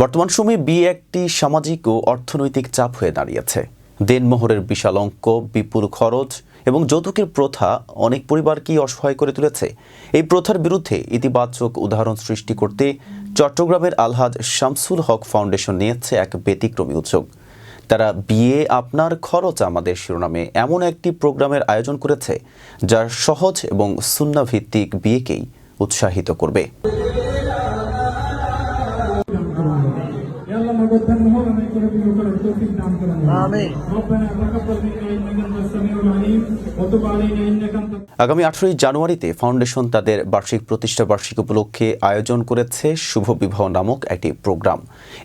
বর্তমান সময়ে বিয়ে একটি সামাজিক ও অর্থনৈতিক চাপ হয়ে দাঁড়িয়েছে। দেনমোহরের বিশাল অঙ্ক, বিপুল খরচ এবং যৌতুকের প্রথা অনেক পরিবারকেই অসহায় করে তুলেছে। এই প্রথার বিরুদ্ধে ইতিবাচক উদাহরণ সৃষ্টি করতে চট্টগ্রামের আলহাজ শামসুল হক ফাউন্ডেশন নিয়েছে এক ব্যতিক্রমী উদ্যোগ। তারা বিয়ে আপনার খরচ আমাদের শিরোনামে এমন একটি প্রোগ্রামের আয়োজন করেছে, যা সহজ এবং সুন্নাভিত্তিক বিয়েকেই উৎসাহিত করবে। يا الله ما قدرنا هون ما يكون في وكل التوفيق نعم كلام آمين. ربنا تقبل منا انك انت السميع العليم وتب علينا انك انت আগামী আঠারোই জানুয়ারিতে ফাউন্ডেশন তাদের বার্ষিক প্রতিষ্ঠা বার্ষিক উপলক্ষে আয়োজন করেছে শুভ বিবাহ নামক একটি প্রোগ্রাম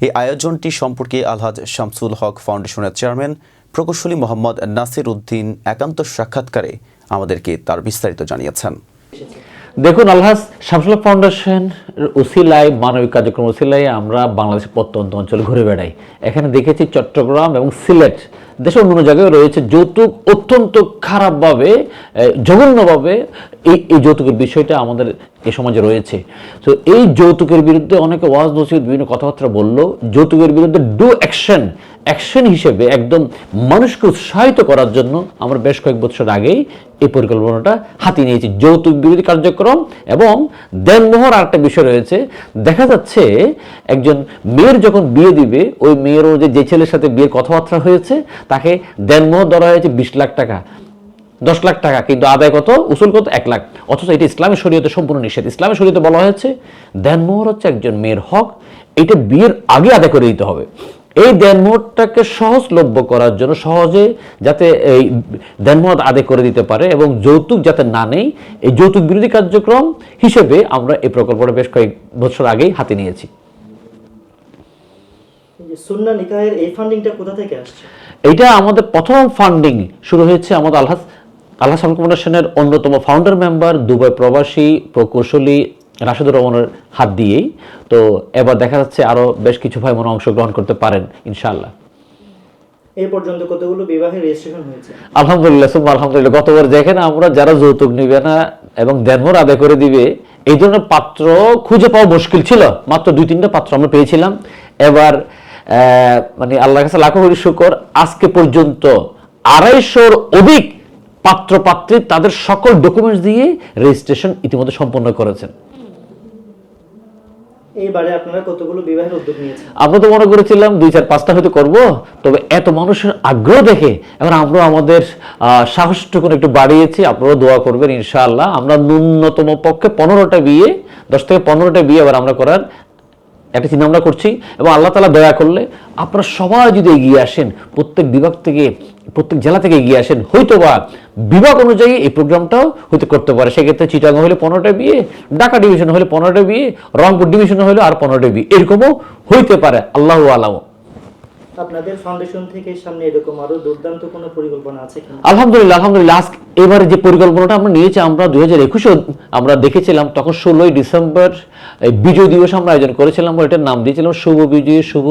এই আয়োজনটি সম্পর্কে আলহাজ শামসুল হক ফাউন্ডেশনের চেয়ারম্যান প্রকৌশলী মোহাম্মদ নাসির উদ্দিন একান্ত সাক্ষাৎকারে আমাদেরকে তার বিস্তারিত জানিয়েছেন দেখুন আলহাস শামসুল্লাহ ফাউন্ডেশন উসিলায়, মানবিক কার্যক্রম উসিলায় আমরা বাংলাদেশের প্রত্যন্ত অঞ্চলে ঘুরে বেড়াই। এখানে দেখেছি চট্টগ্রাম এবং সিলেট। দেশের অন্য জায়গায় রয়েছে যৌতুক অত্যন্ত খারাপভাবে জঘন্যভাবে এই এই যৌতুকের বিষয়টা আমাদের এ সমাজে রয়েছে। তো এই যৌতুকের বিরুদ্ধে অনেকে ওয়াজ নসিহত, বিভিন্ন কথাবার্তা বলল। যৌতুকের বিরুদ্ধে ডু অ্যাকশন অ্যাকশন হিসেবে একদম মানুষকে উৎসাহিত করার জন্য আমরা বেশ কয়েক বছর আগেই এই পরিকল্পনাটা হাতে নিয়েছি। যৌতুক বিরোধী কার্যক্রম এবং দেনমোহর আর একটা বিষয় রয়েছে। দেখা যাচ্ছে একজন মেয়ের যখন বিয়ে দিবে, ওই মেয়েরও যে যে ছেলের সাথে বিয়ের কথাবার্তা হয়েছে, তাকে দেনমোহর ধরা হয়েছে বিশ লাখ টাকা। দশ লাখ টাকা, কিন্তু আদায় কত? উসুল কত? এক লাখ। অথচ এটি ইসলামের শরীয়তে সম্পূর্ণ নিষেধ। ইসলামের শরীয়তে বলা হয়েছে, দেনমোহর হচ্ছে একজন মেয়ের হক। এটা বিয়ের আগে আদায় করে দিতে হবে। এই দেনমোহরটাকে সহজলভ্য করার জন্য সহজে যাতে এই দেনমোহর আদায় করে দিতে পারে এবং যৌতুক যাতে না নেই এই যৌতুক বিরোধী কার্যক্রম হিসেবে আমরা এই প্রকল্পটা বেশ কয়েক বছর আগেই হাতে নিয়েছি। সুন্না নিকাহের এই ফান্ডিংটা কোথা থেকে আসছে? এইটা আমাদের প্রথম ফান্ডিং শুরু হয়েছে আমাদের আল্লাহ আল্লাহ ফাউন্ডেশনের অন্যতম ফাউন্ডার মেম্বার দুবাই প্রবাসী প্রকৌশলী রাশেদুর রহমানের হাত দিয়েই। তো এবার দেখা যাচ্ছে আরও বেশ কিছু ভাই মনে অংশগ্রহণ করতে পারেন ইনশাআল্লাহ। এই পর্যন্ত কতগুলো বিবাহের রেজিস্ট্রেশন হয়েছে? আলহামদুলিল্লাহ সুম্মা আলহামদুলিল্লাহ। গতবার দেখেন আমরা যারা যৌতুক নিবে না এবং দেনমোর আদায় করে দিবে এই ধরনের পাত্র খুঁজে পাওয়া মুশকিল ছিল। মাত্র দুই তিনটা পাত্র আমরা পেয়েছিলাম। এবার মানে আল্লাহ কাছে লাখো শুকর আজকে পর্যন্ত আড়াইশোর অধিক পাত্র পাত্রী তাদের সকল ডকুমেন্টস দিয়ে রেজিস্ট্রেশন ইতিমধ্যে সম্পন্ন করেছেন। আপনারা আমরা মনে করেছিলাম দুই চার পাঁচটা হয়তো করব, তবে এত মানুষের আগ্রহ দেখে আমরা আমাদের একটু বাড়িয়েছি, আপনারাও দোয়া করবেন ইনশাআল্লাহ। আমরা ন্যূনতম পক্ষে পনেরোটা বিয়ে, দশ থেকে পনেরোটা বিয়ে এবার আমরা করার একটা চিন্তা ভাবনা করছি। এবং আল্লাহ তালা দয়া করলে আপনারা সবাই যদি এগিয়ে আসেন, প্রত্যেক বিভাগ থেকে প্রত্যেক জেলা থেকে এগিয়ে আসেন হয়তো বা বিভাগ অনুযায়ী এই প্রোগ্রামটাও হয়তো করতে পারে। সেক্ষেত্রে চিটাগাং হলে পনেরোটা বিয়ে ঢাকা ডিভিশন হলে পনেরোটা বিয়ে রংপুর ডিভিশন হলে আর পনেরোটা বিয়ে। এরকমও হইতে পারে আল্লাহ আলাম। আপনাদের ফাউন্ডেশন থেকে সামনে এরকম আরও দুর্দান্ত কোনো পরিকল্পনা আছে আলহামদুলিল্লাহ আলহামদুলিল্লাহ। আজকে এবারে যে পরিকল্পনাটা আমরা নিয়েছি আমরা দুই হাজার একুশে আমরা দেখেছিলাম তখন ষোলোই ডিসেম্বর বিজয় দিবস আমরা আয়োজন করেছিলাম এটার নাম দিয়েছিলাম শুভ বিজয় শুভ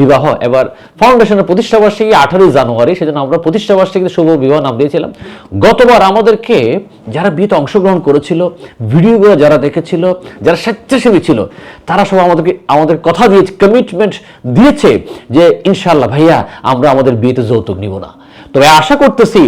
বিবাহ। এবার ফাউন্ডেশনের প্রতিষ্ঠা বার্ষিকী আঠারোই জানুয়ারি, সেজন্য আমরা প্রতিষ্ঠা বার্ষিকীতে শুভ বিবাহ নাম দিয়েছিলাম। গতবার আমাদেরকে যারা বিয়েতে অংশগ্রহণ করেছিল, ভিডিওগুলো যারা দেখেছিল, যারা স্বেচ্ছাসেবী ছিল, তারা সব আমাদেরকে, আমাদের কথা দিয়েছে কমিটমেন্ট দিয়েছে যে ইনশাল্লাহ ভাইয়া, আমরা আমাদের বিয়েতে যৌতুক নিব না। তবে আশা করতেছি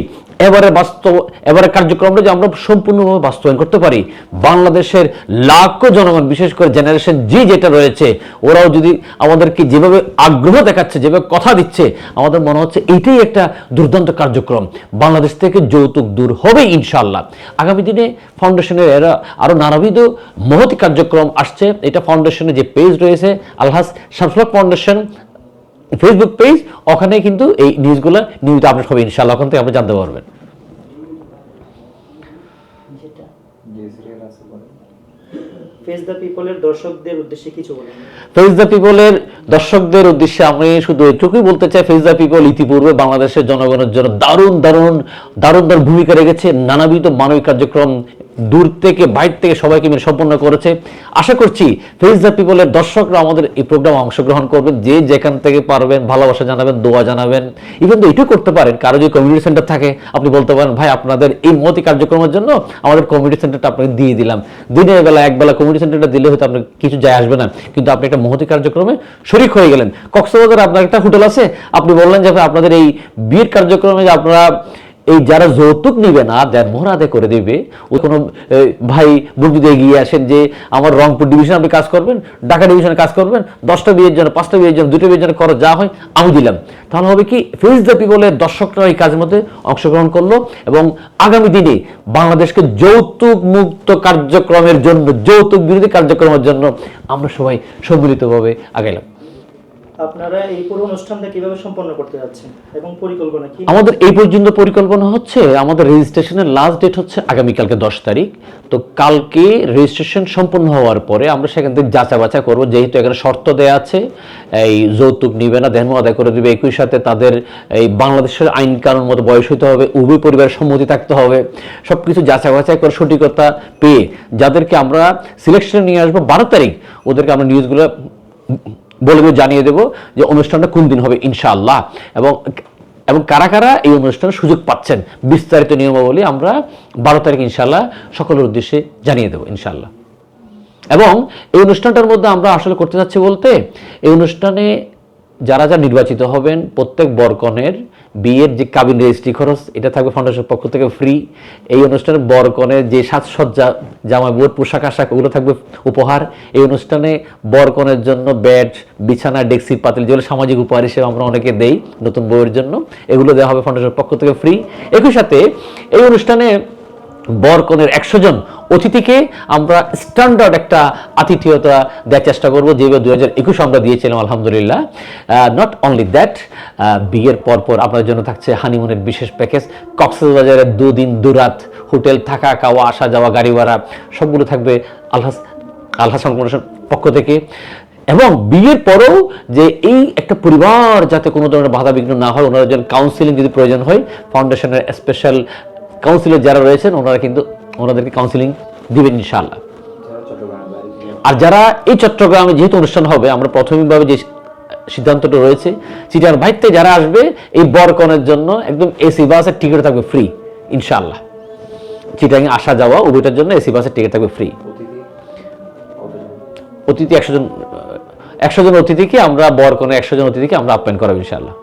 এবারে বাস্তব, এবারে কার্যক্রমটা যে আমরা সম্পূর্ণভাবে বাস্তবায়ন করতে পারি। বাংলাদেশের লাখো জনগণ, বিশেষ করে জেনারেশন জি যেটা রয়েছে, ওরাও যদি আমাদেরকে যেভাবে আগ্রহ দেখাচ্ছে, যেভাবে কথা দিচ্ছে, আমাদের মনে হচ্ছে এটাই একটা দুর্দান্ত কার্যক্রম। বাংলাদেশ থেকে যৌতুক দূর হবে ইনশাল্লাহ আগামী দিনে ফাউন্ডেশনের এরা আরও নানাবিধ মহতি কার্যক্রম আসছে। এটা ফাউন্ডেশনের যে পেজ রয়েছে Alhaj Shamsul Haque foundation Facebook page ওখানে কিন্তু এই নিউজগুলো নিয়মিত আপডেট হবে ইনশাল্লাহ ওখান থেকে আপনি জানতে পারবেন। ফেস দ্য পিপলের দর্শকদের উদ্দেশ্যে দর্শকদের উদ্দেশ্যে আমি শুধু এটুকুই বলতে চাই ফেস দ্য পিপল ইতিপূর্বে বাংলাদেশের জনগণের জন্য দারুণ দারুণ দারুণ দারুণ ভূমিকা রেখেছে। নানাবিধ মানবিক কার্যক্রম দূর থেকে, বাইর থেকে সবাইকে মিলে সম্পন্ন করেছে। আশা করছি ফেস দ্য পিপলের দর্শকরা আমাদের এই প্রোগ্রামে অংশগ্রহণ করবেন। যে যেখান থেকে পারবেন ভালোবাসা জানাবেন, দোয়া জানাবেন। ইভেন তো এটাও করতে পারেন, কারও যদি কমিউনিটি সেন্টার থাকে, আপনি বলতে পারেন, ভাই, আপনাদের এই মতি কার্যক্রমের জন্য আমাদের কমিউনিটি সেন্টারটা আপনাকে দিয়ে দিলাম। দিনের বেলা একবেলা কমিউনিটি সেন্টারটা দিলে হয়তো আপনার কিছু যায় আসবে না। কিন্তু আপনি একটা মহতি কার্যক্রমে শরিক হয়ে গেলেন। কক্সবাজারে আপনার একটা হোটেল আছে। আপনি বললেন যে আপনাদের এই বিয়ের কার্যক্রমে যে আপনারা এই যারা যৌতুক নিবে না দেন মোহর আদায় করে দেবে ওই কোনো ভাই যদি এগিয়ে আসেন যে আমার রংপুর ডিভিশন আপনি কাজ করবেন, ঢাকা ডিভিশনে কাজ করবেন, দশটা বিয়ের জন্য, পাঁচটা বিয়ের জন্য, দুটো বিয়ের জন্য করো যা হয় আমি দিলাম। তাহলে হবে কি ফেস দ্য পিপলের দর্শকরা এই কাজের মধ্যে অংশগ্রহণ করল এবং আগামী দিনে বাংলাদেশকে যৌতুক মুক্ত কার্যক্রমের জন্য, যৌতুক বিরোধী কার্যক্রমের জন্য আমরা সবাই সম্মিলিতভাবে আগাইলাম। আপনারা এই পুরো অনুষ্ঠানটা কীভাবে সম্পন্ন করতে যাচ্ছেন এবং পরিকল্পনা কি? আমাদের এই পর্যন্ত পরিকল্পনা হচ্ছে, আমাদের রেজিস্ট্রেশনের লাস্ট ডেট হচ্ছে আগামীকালকে দশ তারিখ। তো কালকে রেজিস্ট্রেশন সম্পন্ন হওয়ার পরে আমরা সেখান থেকে যাচা বাছা করব। যেহেতু এখানে শর্ত দেওয়া আছে, এই যৌতুক নিবে না, দেহ আদায় করে দিবে, একই সাথে তাদের এই বাংলাদেশের আইন কানুন মতো বয়স হইতে হবে, উভয় পরিবারের সম্মতি থাকতে হবে। সব কিছু যাচা বাছাই করে সঠিকতা পেয়ে যাদেরকে আমরা সিলেকশনে নিয়ে আসব, বারো তারিখ ওদেরকে আমরা নিউজগুলো বলে জানিয়ে দেবো যে অনুষ্ঠানটা কোন দিন হবে, ইনশাআল্লাহ। এবং এবং কারা কারা এই অনুষ্ঠানের সুযোগ পাচ্ছেন, বিস্তারিত নিয়মাবলী আমরা বারো তারিখ ইনশাল্লাহ সকলের উদ্দেশ্যে জানিয়ে দেবো ইনশাল্লাহ এবং এই অনুষ্ঠানটার মধ্যে আমরা আসলে করতে চাচ্ছি বলতে, এই অনুষ্ঠানে যারা যারা নির্বাচিত হবেন, প্রত্যেক বরকনের বিয়ের যে কাবিন রেজিস্ট্রি খরচ, এটা থাকবে ফাউন্ডেশনের পক্ষ থেকে ফ্রি এই অনুষ্ঠানে বরকনের যে সাজসজ্জা, জামা বোর্ড, পোশাক আশাক, ওগুলো থাকবে উপহার। এই অনুষ্ঠানে বরকনের জন্য ব্যাট বিছানা ডেক্সি পাতিল, যেগুলো সামাজিক উপহার হিসেবে আমরা অনেকে দেই নতুন বইয়ের জন্য, এগুলো দেওয়া হবে ফাউন্ডেশনের পক্ষ থেকে ফ্রি একই সাথে এই অনুষ্ঠানে বরকনের একশো জন অতিথিকে আমরা স্ট্যান্ডার্ড একটা আতিথেয়তা দেওয়ার চেষ্টা করব। যেভাবে দুই হাজার একুশ আমরা দিয়েছিলাম, আলহামদুলিল্লাহ। নট অনলি দ্যাট বিয়ের পরপর আপনার জন্য থাকছে হানিমুনের বিশেষ প্যাকেজ কক্সবাজারের দুদিন দুরাত হোটেল, থাকা, খাওয়া, আসা, যাওয়া, গাড়ি ভাড়া, সবগুলো থাকবে আল্লাহ আল্লাহ পক্ষ থেকে। এবং বিয়ের পরেও যে এই একটা পরিবার যাতে কোনো ধরনের বাধা বিঘ্ন না হয় ওনারা যেন কাউন্সিলিং যদি প্রয়োজন হয় ফাউন্ডেশনের স্পেশাল কাউন্সিলর যারা রয়েছেন, ওনারা কিন্তু ওনাদেরকে কাউন্সিলিং দিবেন ইনশাআল্লাহ। আর যারা এই চট্টগ্রামে যেহেতু অনুষ্ঠান হবে, আমরা প্রাথমিকভাবে যে সিদ্ধান্তটা রয়েছে চিটার ভাইতে যারা আসবে, এই বরকনের জন্য একদম এসি বাসের টিকিট থাকবে ফ্রি ইনশাআল্লাহ। চিটাং আসা যাওয়া, উভয়টার জন্য এসি বাসের টিকিট থাকবে ফ্রি অতিথি একশো জন একশো জন অতিথিকে আমরা, বরকনে একশো জন অতিথিকে আমরা আপ্যায়ন করাবো ইনশাআল্লাহ।